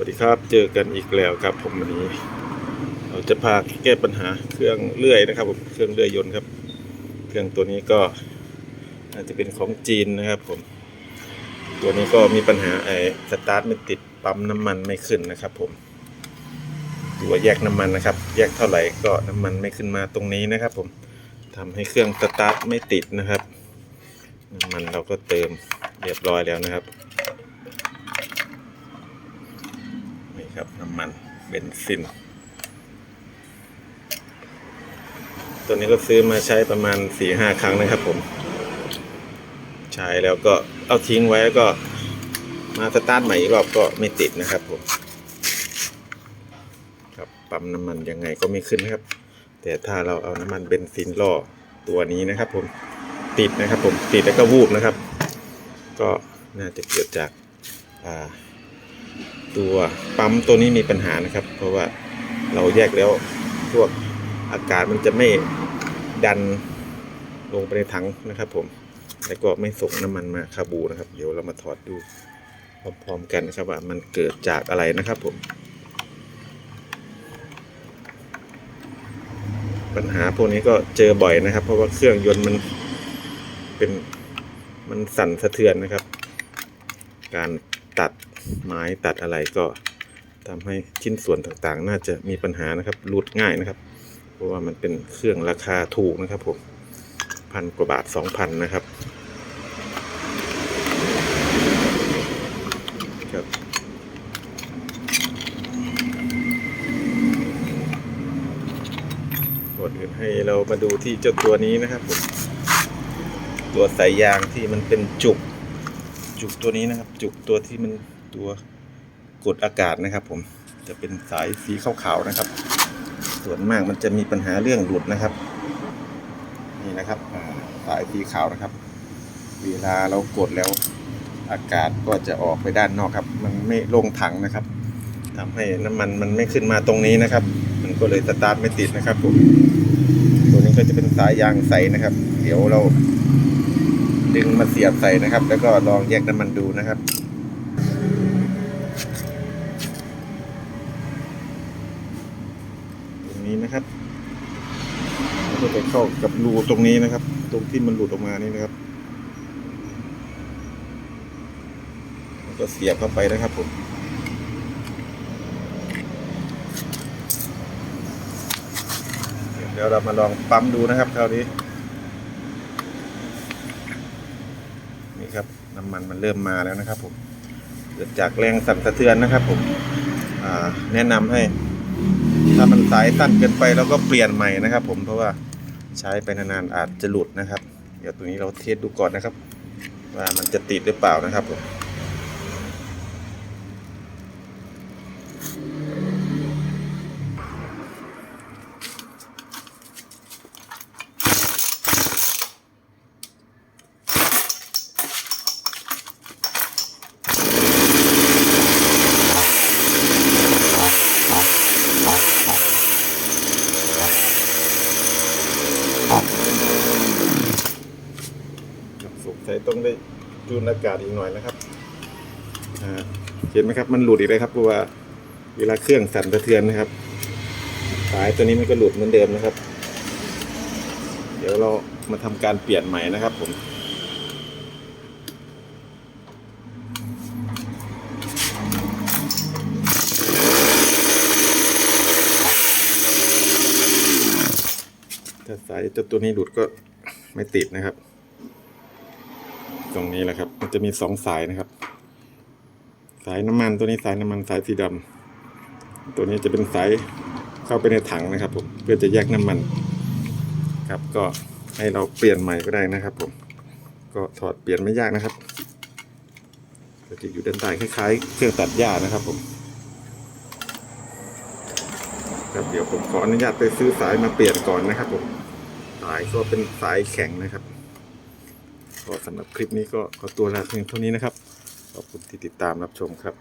วัสดีครับ เจอกันอีกแล้วครับ ผมวันนี้ เราจะพาแก้ปัญหาเครื่องเลื่อยนะครับผมเครื่องเลื่อยยนต์ครับ เครื่องตัวนี้ก็อาจจะเป็นของจีนนะครับ ผม ตัวนี้ก็มีปัญหาไอ้สตาร์ทไม่ติดปั๊มน้ำมันไม่ขึ้นนะครับ ผมตัวแยกน้ำมันนะครับ แยกเท่าไหร่ก็น้ำมันไม่ขึ้นมาตรงนี้นะครับ ผมทำให้เครื่องสตาร์ทไม่ติดนะครับ น้ำมันเราก็เติมเรียบร้อยแล้วนะครับ นี่ ครับน้ำมันเบนซิน ตัวนี้ก็ซื้อมาใช้ประมาณ4ีหครั้งนะครับผม ใช้แล้วก็เอาทิ้งไว้แล้วก็มาสตาร์ทใหม่อีกรอบก็ไม่ติดนะครับผม ครับปั๊มน้ำมันยังไงก็ไม่ขึ้นนะครับ แต่ถ้าเราเอาน้ำมันเบนซินล่อตัวนี้นะครับผมติดนะครับผมติดแล้วก็วูบนะครับ ก็น่าจะเกิดจากอ่า ตัวปั๊มตัวนี้มีปัญหานะครับ เพราะว่าเราแยกแล้วพวกอากาศมันจะไม่ดันลงไปในถังนะครับ ผมแล้วก็ไม่ส่งน้ำมันมาคาบูนะครับ เดี๋ยวเรามาถอดดูพร้อมๆกันนะครับว่ามันเกิดจากอะไรนะครับผม ปัญหาพวกนี้ก็เจอบ่อยนะครับ เพราะว่าเครื่องยนต์มันเป็นมันสั่นสะเทือนนะครับ การ ตัดไม้ตัดอะไรก็ทำให้ชิ้นส่วนต่างๆ น่าจะมีปัญหานะครับหลุดง่ายนะครับ เพราะว่ามันเป็นเครื่องราคาถูกนะครับผมพันกว่าบาทสองพันนะครับครับก่อนอื่นให้เรามาดูที่เจ้าตัวนี้นะครับผมตัวสายยางที่มันเป็นจุก จุกตัวนี้นะครับ จุกตัวที่มันตัวกดอากาศนะครับ ผมจะเป็นสายสีขาวๆนะครับ ส่วนมากมันจะมีปัญหาเรื่องหลุดนะครับ นี่นะครับสายสีขาวนะครับ เวลาเรากดแล้วอากาศก็จะออกไปด้านนอกครับ มันไม่ลงถังนะครับทำให้น้ำมันมันไม่ขึ้นมาตรงนี้นะครับ มันก็เลยสตาร์ทไม่ติดนะครับผมตัวนี้ก็จะเป็นสายยางใสนะครับ เดี๋ยวเรา ดึงมาเสียบใส่นะครับ แล้วก็ลองแยกน้ำมันดูนะครับตรงนี้นะครับก็จะเข้ากับรูตรงนี้นะครับ ตรงที่มันหลุดออกมานี่นะครับก็เสียบเข้าไปนะครับผมเดี๋ยวเรามาลองปั๊มดูนะครับคราวนี้ ครับ น้ำมันมันเริ่มมาแล้วนะครับผมเกิดจากแรงสั่นสะเทือนนะครับ ผมแนะนำให้ ถ้ามันสายสั้นเกินไปเราก็เปลี่ยนใหม่นะครับ ผมเพราะว่าใช้ไปนานๆอาจจะหลุดนะครับ เดี๋ยวตัวนี้เราเทสดูก่อนนะครับ ว่ามันจะติดหรือเปล่านะครับผมสงสัย ต้องได้จูนอากาศอีกหน่อยนะครับเห็นไหมครับมันหลุดอีกเลยครับเพราะว่าเวลาเครื่องสั่นสะเทือนนะครับ สายตัวนี้มันก็หลุดเหมือนเดิมนะครับ เดี๋ยวเรามาทำการเปลี่ยนใหม่นะครับผมถ้าสายตัวตัวนี้หลุดก็ไม่ติดนะครับ ตรงนี้แหละครับ มันจะมีสองสายนะครับ สายน้ำมันตัวนี้สายน้ำมันสายสีดำตัวนี้จะเป็นสายเข้าไปในถังนะครับ ผมเพื่อจะแยกน้ำมัน ครับก็ให้เราเปลี่ยนใหม่ก็ได้นะครับ ผม ก็ถอดเปลี่ยนไม่ยากนะครับก็จะอยู่ด้านใต้คล้ายๆ เครื่องตัดหญ้านะครับ ผมครับเดี๋ยวผมขออนุญาตไปซื้อสายมาเปลี่ยนก่อนนะครับ ผมสายก็เป็นสายแข็งนะครับ ก็สำหรับคลิปนี้ก็ขอตัวลาเพียงเท่านี้นะครับ ขอบคุณที่ติดตามรับชมครับ